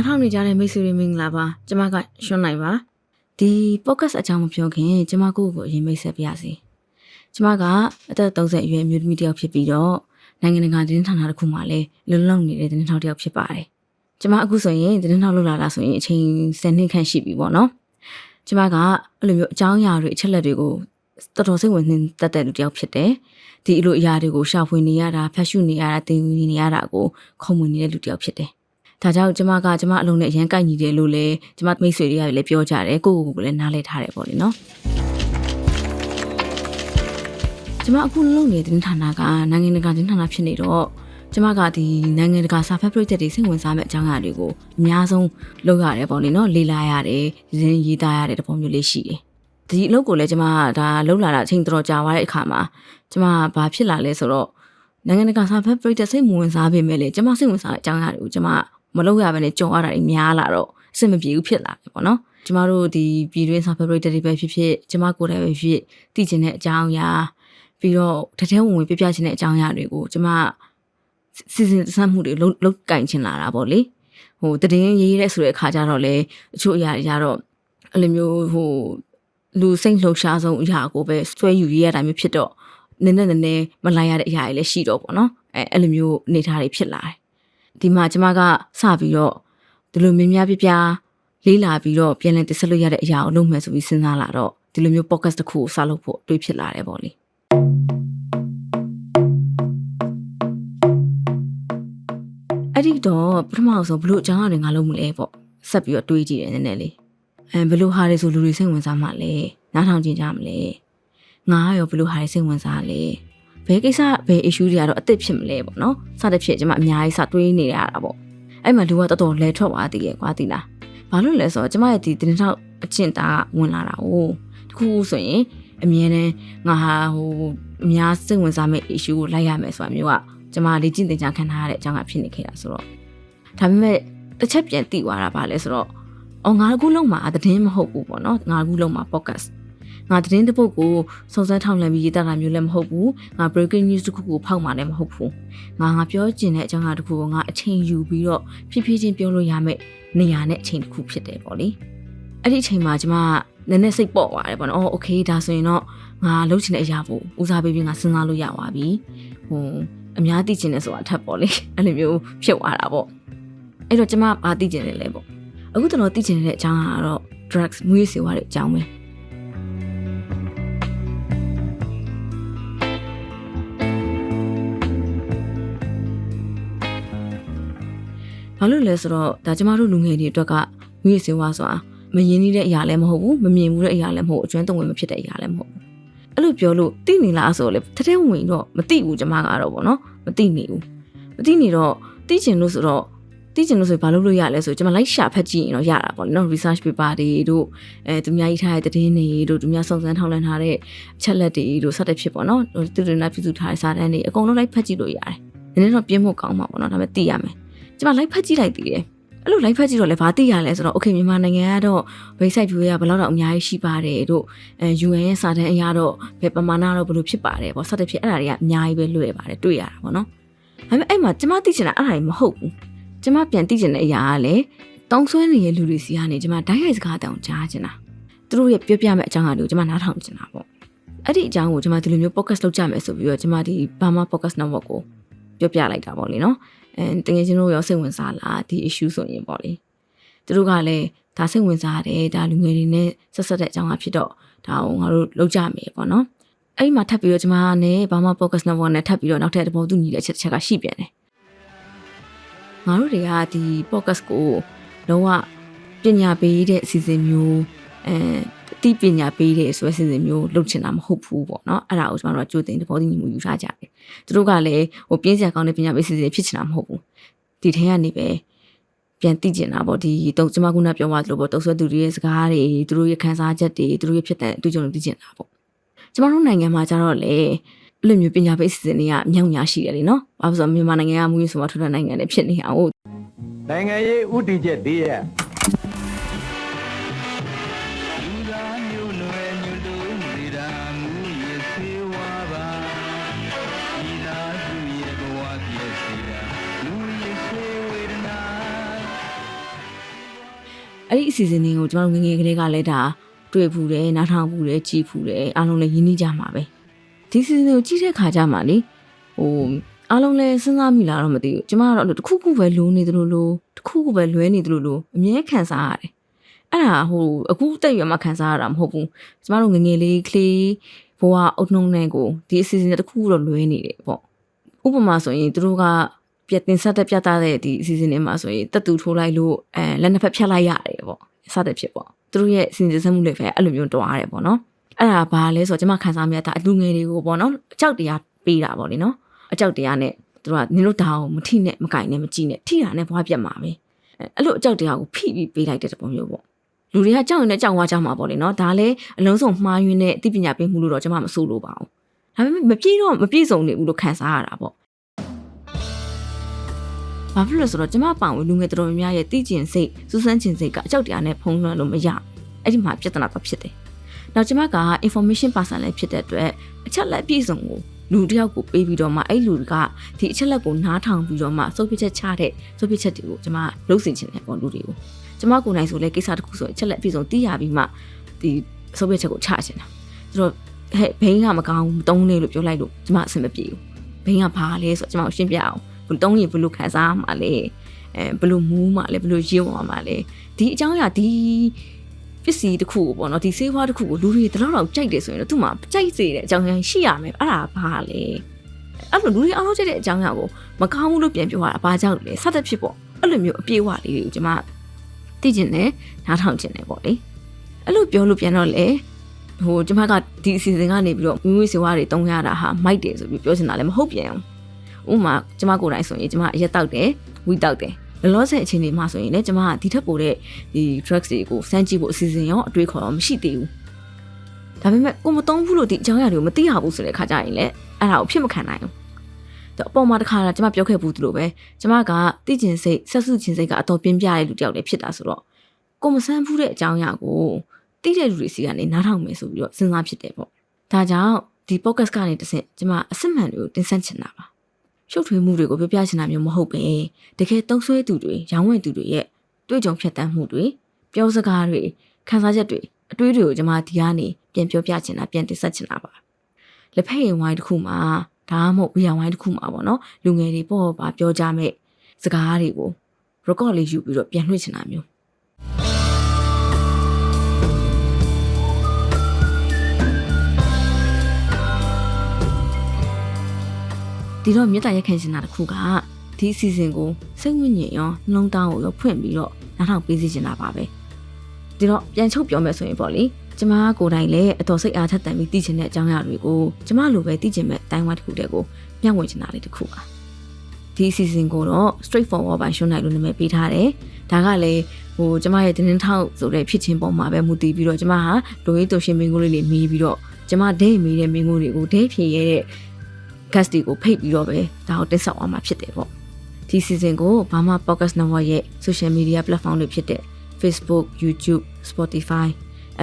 ဟယ်လိုနားထောင်နေကြတဲ့မိတ်ဆွေတွေမင်္ဂလာပါကျမကရွှွန်းနိုင်ပါဒီ podcast အကြောင်းမပြောခင်ကျမကိုယ့်ကိုယ်ကိုအရင်မိတ်ဆက်ပြရစီကျမကအသက်30အရွယ်အမျိုးသမီးတစ်ယောက်ဖြစ်ပြီးတော့နိုင်ငံတကာသတင်းဌာနတစ်ခုမှာလည်းလုံလုံနေတဲ့သတင်းထောက်တစ်ယောက်ဖြစ်ပါတယ်ကျမအခုဆိုရင်သတင်းထောက်လုပ်လာတာဆိုရင်အချိန်10နှစ်ခန့်ရှိပြီပေါ့နော်ကျမကအဲ့လိုမျိုးအကြောင်းအရာတွေအချက်လက်တွေကိုတော်တော်စိတ်ဝင်နှင်းတတ်တဲ့လူတစ်ယောက်ဖြစ်တယ်ဒီအလိုအရာတွေကိုရှာဖွေနေရတာဖတ်ရှုနေရတာသင်ယူနေရတာကိုခုံဝင်နေတဲ့လူတစ်ယောက်ဖြစ်တယ် ဒါကြောင့်ကျမကကျမအလုံးနဲ့အရန်ကိုက်ညီတယ်လို့လည်းကျမမိတ်ဆွေတွေကလည်းပြောကြတယ်ကိုယ့်ကိုယ်ကိုလည်းနားလဲထားတယ်ပေါ့လေနော်ကျမအခုလုံးနေတဲ့တင်ဌာနကနိုင်ငံတကာတင်ဌာနဖြစ်နေတော့ကျမကဒီနိုင်ငံတကာစာဖတ်ပရိသတ်တွေစိတ်ဝင်စားမဲ့အကြောင်းအရာတွေကိုအများဆုံးလုပ်ရတယ်ပေါ့လေနော်လေ့လာရတယ်ရင်းရေးသားရတဲ့တပုံမျိုးလေးရှိတယ်ဒီအလုပ်ကိုလည်းကျမကဒါလှုပ်လာတာအချိန်တော်တော်ကြာသွားတဲ့အခါမှာကျမကဘာဖြစ်လာလဲဆိုတော့နိုင်ငံတကာစာဖတ်ပရိသတ်စိတ်မဝင်စားပေမဲ့လေကျမစိတ်ဝင်စားတဲ့အကြောင်းအရာတွေကိုကျမ မလုပ်ရဘဲနဲ့ကြုံရတာတွေများလာတော့အဆင်မပြေဘူးဖြစ်လာတယ်ပေါ့နော်ကျမတို့ဒီပြည်တွင်းစာဖေပရိတ်တွေပဲဖြစ်ဖြစ်ကျမကိုယ်တိုင်ပဲဖြစ်သိချင်တဲ့အကြောင်းအရာပြီးတော့တထဲဝင်ဝင်ပြပြချင်တဲ့အကြောင်းအရာတွေကိုကျမစီစဉ်စမ်းမှုတွေလုံးလုံးကင်ချင်လာတာပေါ့လေဟိုတည်င်းရေးရဲဆိုတဲ့အခါကျတော့လေအချို့အရာတွေကျတော့အဲ့လိုမျိုးဟိုလူစိတ်လှုပ်ရှားဆုံးအရာကိုပဲဆွဲယူရရတာမျိုးဖြစ်တော့နည်းနည်းနည်းနည်းမလိုက်ရတဲ့အရာတွေလည်းရှိတော့ပေါ့နော်အဲအဲ့လိုမျိုးအနေထားတွေဖြစ်လာတယ် ဒီမှာကျမကစပြီးတော့ဒီလိုမြင်များပြပြလေးလာပြီးတော့ပြန်လည်တည်ဆက်လို့ရတဲ့အရာကိုလုပ်မယ်ဆိုပြီးစဉ်းစားလာတော့ဒီလိုမျိုး podcast တစ်ခုကိုစလုပ်ဖို့တွေးဖြစ်လာတယ်ပေါ့လေအဲ့ဒီတော့ပထမဆုံးဘလို့အကြောင်းအရာတွေငါလုပ်မလဲပေါ့ဆက်ပြီးတော့တွေးကြည့်တယ်နည်းနည်းလေးအဲဘလို့ဟာတွေဆိုလူတွေစိတ်ဝင်စားမှလဲနားထောင်ကြည့်ကြမလဲငါရောဘလို့ဟာတွေစိတ်ဝင်စားလဲ ဘယ်ကိစ္စဘယ် issue တွေကတော့အစ်စ်ဖြစ်မလဲပေါ့နော်စတဲ့ဖြစ်ကျွန်မအများကြီးစတွေးနေရတာပေါ့အဲ့မှာလူကတော်တော်လဲထွက်သွားသေးရဲ့ကွာတိလားဘာလို့လဲဆိုတော့ကျွန်မရဲ့ဒီတင်ထောက်အကျင့်တာဝင်လာတာ哦တခုခုဆိုရင်အမြဲတမ်းငါဟာဟိုအများစိတ်ဝင်စားမယ့် issue ကိုလိုက်ရမယ်ဆိုတာမျိုးကကျွန်မလေ့ကျင့်သင်ကြားခံထားရတဲ့အကြောင်းကဖြစ်နေခဲ့တာဆိုတော့ဒါပေမဲ့တစ်ချက်ပြန်သိသွားတာပါလဲဆိုတော့အော်ငါအခုလုံးမှာသတင်းမဟုတ်ဘူးပေါ့နော်ငါအခုလုံးမှာ podcast ငါသတင်းတစ်ပုဒ်ကိုစုံစမ်းထောက်လှမ်းပြီးရေးသားတာမျိုးလည်းမဟုတ်ဘူးငါ breaking news တစ်ခုကိုဖောက်မှာလည်းမဟုတ်ဘူးငါငါပြောချင်တဲ့အကြောင်းအရာတစ်ခုကိုငါအချိန်ယူပြီးတော့ဖြည်းဖြည်းချင်းပြောလို့ရမယ့်နေရာနဲ့အချိန်တစ်ခုဖြစ်တယ်ပေါ့လေအဲ့ဒီအချိန်မှာကျမနည်းနည်းစိတ်ပေါ့သွားတယ်ပေါ့နော်အော်โอเคဒါဆိုရင်တော့ငါလှုပ်ချင်တဲ့အရာကိုဦးစားပေးပြီးငါစဉ်းစားလို့ရသွားပြီဟိုအများသိချင်တယ်ဆိုတာအထက်ပေါ့လေအဲ့လိုမျိုးဖြစ်သွားတာပေါ့အဲ့တော့ကျမဘာသိချင်တယ်လဲပေါ့အခုတော့သိချင်တဲ့အကြောင်းကတော့ drugs မူရစေဝါတွေအကြောင်းပဲ ဘာလို့လဲဆိုတော့ဒါကျမတို့လူငယ်တွေအတွက်ကငွေစေဝါဆိုတာမယဉ်နေတဲ့အရာလည်းမဟုတ်ဘူးမမြင်ဘူးတဲ့အရာလည်းမဟုတ်အကျွမ်းတုံဝင်မဖြစ်တဲ့အရာလည်းမဟုတ်ဘူးအဲ့လိုပြောလို့သိနေလားဆိုတော့လေတထဲဝင်တော့မသိဘူးကျမကတော့ဗောနော်မသိနေဘူးမသိနေတော့သိချင်လို့ဆိုတော့သိချင်လို့ဆိုဘာလုပ်လို့ရလဲဆိုကျမလိုက်ရှာဖတ်ကြည့်ရင်တော့ရတာပေါ့နော် research paper တွေတို့အဲသူများရေးထားတဲ့သတင်းတွေတို့သူများစုံစမ်းထောက်လှမ်းထားတဲ့အချက်လက်တွေတို့စတဲ့ဖြစ်ပေါ့နော်သူတို့နာပြုစုထားတဲ့စာတမ်းတွေအကုန်လုံးလိုက်ဖတ်ကြည့်လို့ရတယ်နည်းနည်းတော့ပြင်းဖို့ကောင်းမှာပေါ့နော်ဒါပေမဲ့သိရမယ် ကျမလိုက်ဖတ်ကြည့်လိုက်သေးတယ်အဲ့လိုလိုက်ဖတ်ကြည့်တော့လည်းဘာသိရလဲဆိုတော့ okay မြန်မာနိုင်ငံကတော့ website view ရဘယ်လောက်တော့အများကြီးရှိပါတယ်တို့အဲ UN ရဲ့စာတမ်းအရတော့ဘယ်ပမာဏတော့ဘယ်လိုဖြစ်ပါတယ်ပေါ့စသဖြင့်အဲ့ဒါတွေကအများကြီးပဲလွှဲပါတယ်တွေ့ရတာပေါ့နော်ဒါပေမဲ့အဲ့မှာကျမသိချင်တာအဲ့ဒါတွေမဟုတ်ဘူးကျမပြန်သိချင်တဲ့အရာကလည်းတောင်းဆွဲနေတဲ့လူတွေစီကနေကျမဓာတ်ရိုက်စကားတောင်ကြားချင်တာသူတို့ရဲ့ပြောပြမဲ့အကြောင်းအရာတွေကိုကျမနားထောင်ချင်တာပေါ့အဲ့ဒီအကြောင်းကိုကျမဒီလိုမျိုး podcast လုပ်ကြမယ်ဆိုပြီးတော့ကျမဒီ Burma podcast network ကိုပြောပြလိုက်တာပေါ့လေနော် အဲတကယ်ချင်းတို့ရောစိတ်ဝင်စားလားဒီ issue ဆိုရင်ပေါ့လေသူတို့ကလည်းဒါစိတ်ဝင်စားတယ်ဒါလူငယ်တွေနဲ့ဆက်ဆက်တဲ့အကြောင်းအဖြစ်တော့ဒါကိုငါတို့လောက်ကြမယ်ပေါ့နော်အဲ့ဒီမှာထပ်ပြီးတော့ကျွန်မနဲ့ဘာမှ focus network နဲ့ထပ်ပြီးတော့နောက်ထပ်တပုံသူညီတဲ့အချက်တစ်ချက်ကရှိပြန်တယ်ငါတို့တွေကဒီ podcast ကိုလုံးဝပညာပေးတဲ့အစီအစဉ်မျိုးအဲအသိပညာပေးတဲ့ဆိုတဲ့အစီအစဉ်မျိုးလုပ်ချင်တာမဟုတ်ဘူးပေါ့နော်အဲ့ဒါကိုကျွန်တော်တို့ကကြိုတင်တဘောတင်ညီမှုယူထားကြတယ် သူတို့ကလည်းဟိုပြင်းစရာကောင်းတဲ့ပညာပေးအစီအစဉ်ဖြစ်ချင်တာမဟုတ်ဘူးဒီထဲကနေပဲပြန်သိကျင်တာပေါ့ဒီတုံကျွန်မခုနပြောသွားသလိုပေါ့တုံဆွဲသူတွေရဲ့စကားတွေသူတို့ရဲ့ခံစားချက်တွေသူတို့ရဲ့ဖြစ်တဲ့အတွေ့အကြုံတွေသိကျင်တာပေါ့ကျွန်တော်တို့နိုင်ငံမှာကျတော့လေအဲ့လိုမျိုးပညာပေးအစီအစဉ်တွေကမြောက်များရှိတယ်လीနော်ဘာလို့ဆိုတော့မြန်မာနိုင်ငံကမူရေးဆိုမှထွတ်တဲ့နိုင်ငံတွေဖြစ်နေအောင်နိုင်ငံရေးဥတီချက်၄ရ အဲ့ဒီအစီအစဉ်တွေကိုကျွန်တော်တို့ငယ်ငယ်ကလေးကလည်းဒါတွေ့ဖူးတယ်နားထောင်ဖူးတယ်ကြည်ဖူးတယ်အားလုံးလည်းရင်းနှီးကြမှာပဲဒီအစီအစဉ်ကိုကြည့်တဲ့ခါကျမှလေဟိုအားလုံးလည်းစဉ်းစားမိလားတော့မသိဘူးကျမကတော့အဲ့လိုတစ်ခုခုပဲလိုနေသလိုလိုတစ်ခုခုပဲလွဲနေသလိုလိုအမြဲခံစားရတယ်အဲ့ဒါဟိုအခုတက်ရွယ်မှခံစားရတာမဟုတ်ဘူးကျမတို့ငယ်ငယ်လေးကလေးဘဝအုတ်နှုံနဲ့ကိုဒီအစီအစဉ်တစ်ခုခုတော့လွဲနေတယ်ပေါ့ဥပမာဆိုရင်သူတို့က ပြက်တင်ဆက်တဲ့ပြတ်သားတဲ့ဒီအစီအစဉ်တွေမှာဆိုရင်တက်တူထိုးလိုက်လို့အဲလက်နှစ်ဖက်ဖြတ်လိုက်ရတယ်ပေါ့စတဲ့ဖြစ်ပေါ့သူတို့ရဲ့စဉ်းစားမှုတွေပဲအဲ့လိုမျိုးတွားရတယ်ပေါ့နော်အဲ့ဒါဘာလဲဆိုတော့ကျမခံစားမိရတာအလူငယ်တွေကိုပေါ့နော်အကြောက်တရားပေးတာပေါ့လေနော်အကြောက်တရားနဲ့သူတို့ကနင်တို့ဒါအောင်မထိနဲ့မကင်နဲ့မကြည့်နဲ့ထိတာနဲ့ဘွားပြတ်မှာပဲအဲ့လိုအကြောက်တရားကိုဖိပြီးပေးလိုက်တဲ့ပုံမျိုးပေါ့လူတွေကကြောက်ရင်လည်းကြောက်သွားကြမှာပေါ့လေနော်ဒါလည်းအလုံးစုံမှားယွင်းတဲ့အသိပညာပေးမှုလို့တော့ကျွန်မမဆိုလို့ပါဘူးဒါပေမဲ့မပြည့်တော့မပြည့်စုံနေဘူးလို့ခံစားရတာပေါ့ ဘာဖြစ်လို့လဲဆိုတော့ကျမပောင်ဝင်လူငယ်တော်တော်များများရဲ့သိကျင်စိတ်စူးစမ်းကျင်စိတ်ကအကြောက်တရားနဲ့ဖုံးလွှမ်းလို့မရအဲ့ဒီမှာပြဿနာတော့ဖြစ်တယ်။နောက်ကျမက information person လည်းဖြစ်တဲ့အတွက်အချက်လက်ပြည့်စုံကိုလူတစ်ယောက်ကိုပေးပြီးတော့မှအဲ့လူကဒီအချက်လက်ကိုနားထောင်ပြီးတော့မှစုပ်ပြချက်ချတဲ့စုပ်ပြချက်တွေကိုကျမလုပ်စီချင်တယ်ပေါ့လူတွေကိုကျမကိုယ်နိုင်ဆိုလဲကိစ္စတစ်ခုဆိုအချက်လက်ပြည့်စုံသိရပြီးမှဒီစုပ်ပြချက်ကိုချချင်တာဆိုတော့ဟဲ့ဘိန်းကမကောင်းဘူးမတုံးနေလို့ပြောလိုက်လို့ကျမအဆင်မပြေဘူးဘိန်းကဘာလဲဆိုတော့ကျမကိုရှင်းပြအောင် ဘယ်တုံးရင်ဘယ်လိုခံစားမှလဲအဲဘယ်လိုမူးမှလဲဘယ်လိုရင်းဝမှလဲဒီအကြောင်းအရာဒီပစ္စည်းတစ်ခုကိုပေါ့နော်ဒီဆေးဝါးတစ်ခုကိုလူတွေတလောက်တော့ကြိုက်တယ်ဆိုရင်တော့သူ့မှာကြိုက်စေတဲ့အကြောင်းအရာရှိရမယ်အဲ့ဒါဘာလဲအဲ့လိုလူတွေအားလုံးကြိုက်တဲ့အကြောင်းအရာကိုမကောင်းဘူးလို့ပြန်ပြောတာဘာကြောင့်လဲစသဖြင့်ပေါ့အဲ့လိုမျိုးအပြေးဝလေးတွေကိုကျွန်မသိကျင်တယ်နားထောင်ကျင်တယ်ပေါ့လေအဲ့လိုပြောလို့ပြန်တော့လေဟိုကျွန်မကဒီအစီအစဉ်ကနေပြီးတော့မိမိစေဝါတွေတုံးရတာဟာမိုက်တယ်ဆိုပြီးပြောချင်တာလည်းမဟုတ်ပြန်အောင် ဥပမာကျွန်မကိုယ်တိုင်ဆိုရင်ကျွန်မအရက်တောက်တယ်ဝီတောက်တယ်လောလောဆယ်အချိန်တွေမှာဆိုရင်လည်းကျွန်မကဒီထက်ပိုတဲ့ဒီ drugs တွေကိုစမ်းကြည့်ဖို့အစီအစဉ်ရောအတွေးခေါ်တော့မရှိသေးဘူးဒါပေမဲ့ကိုမတုံးဘူးလို့ဒီအကြောင်းအရာတွေကိုမသိရဘူးဆိုတဲ့ခါကျရင်လည်းအဲ့ဒါကိုဖြစ်မခံနိုင်ဘူးတော့အပေါ်မှာတစ်ခါတော့ကျွန်မပြောခဲ့ဘူးသူလိုပဲကျွန်မကသိကျင်စိတ်ဆက်စုကျင်စိတ်ကအတော်ပြင်းပြတဲ့လူတစ်ယောက်လည်းဖြစ်တာဆိုတော့ကိုမဆန်းဘူးတဲ့အကြောင်းအရာကိုသိတဲ့လူတွေစီကနေနားထောင်မယ်ဆိုပြီးတော့စဉ်းစားဖြစ်တယ်ပေါ့ဒါကြောင့်ဒီ podcast ကနေတစ်ဆင့်ကျွန်မအစစ်မှန်တွေကိုတင်ဆက်ချင်တာပါ ရှုပ်ထွေးမှုတွေကိုပြောပြချင်တာမျိုးမဟုတ်ပဲတကယ်တုံးဆွဲသူတွေရောင်းဝယ်သူတွေရဲ့တွေ့ကြုံဖြတ်တန်းမှုတွေပြောစကားတွေခံစားချက်တွေအတွေးတွေကိုကျွန်မဒီကနေပြန်ပြောပြချင်တာပြန်တင်ဆက်ချင်တာပါလက်ဖက်ရည်ဝိုင်းတစ်ခုမှာဒါမှမဟုတ်ဘီယာဝိုင်းတစ်ခုမှာပေါ့နော်လူငယ်တွေပေါ့ပါပြောကြမဲ့စကားတွေကို record လေးယူပြီးတော့ပြန်လွှင့်ချင်တာမျိုး ဒီတော့မြေတားရက်ခံချင်တာတစ်ခုကဒီအစီအစဉ်ကိုစိတ်ဝိညာဉ်ရောနှလုံးသားကိုရောဖွင့်ပြီးတော့နားထောင်ပေးစီချင်တာပါပဲဒီတော့ပြန်ချုပ်ပြောမယ်ဆိုရင်ပေါ့လေကျမကိုယ်တိုင်လည်းအတော်စိတ်အားထက်သန်ပြီးသိချင်တဲ့အကြောင်းအရာတွေကိုကျမလိုပဲသိချင်မဲ့အတိုင်းအဝိုင်းတစ်ခုတည်းကိုမျှဝေချင်တာလေးတစ်ခုပါဒီအစီအစဉ်ကိုတော့ straight forward by ရှုံးနိုင်လို့နာမည်ပေးထားတယ်ဒါကလည်းဟိုကျမရဲ့တင်းထောက်ဆိုတဲ့ဖြစ်ချင်းပုံမှာပဲမူတည်ပြီးတော့ကျမဟာလိုရေးတိုရှင်မင်းကိုလေးတွေမေးပြီးတော့ကျမဒဲမေးတဲ့မင်းကိုတွေကိုဒဲဖြေရတဲ့ guest တွေကိုဖိတ်ပြီးတော့ပဲဒါကိုတင်ဆက်အောင်မှာဖြစ်တယ်ပေါ့ဒီ season ကိုဘာမှ podcast network ရဲ့ social media platform တွေဖြစ်တဲ့ Facebook, YouTube, Spotify,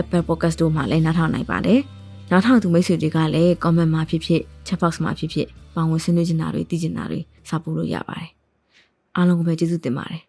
Apple Podcast တို့မှာလည်းနားထောင်နိုင်ပါတယ်။နားထောင်သူမိတ်ဆွေတွေကလည်း comment မှာဖြစ်ဖြစ် chat box မှာဖြစ်ဖြစ်ပါဝင်ဆွေးနွေးချင်တာတွေသိချင်တာတွေစာပို့လို့ရပါတယ်။အားလုံးကိုပဲကျေးဇူးတင်ပါတယ်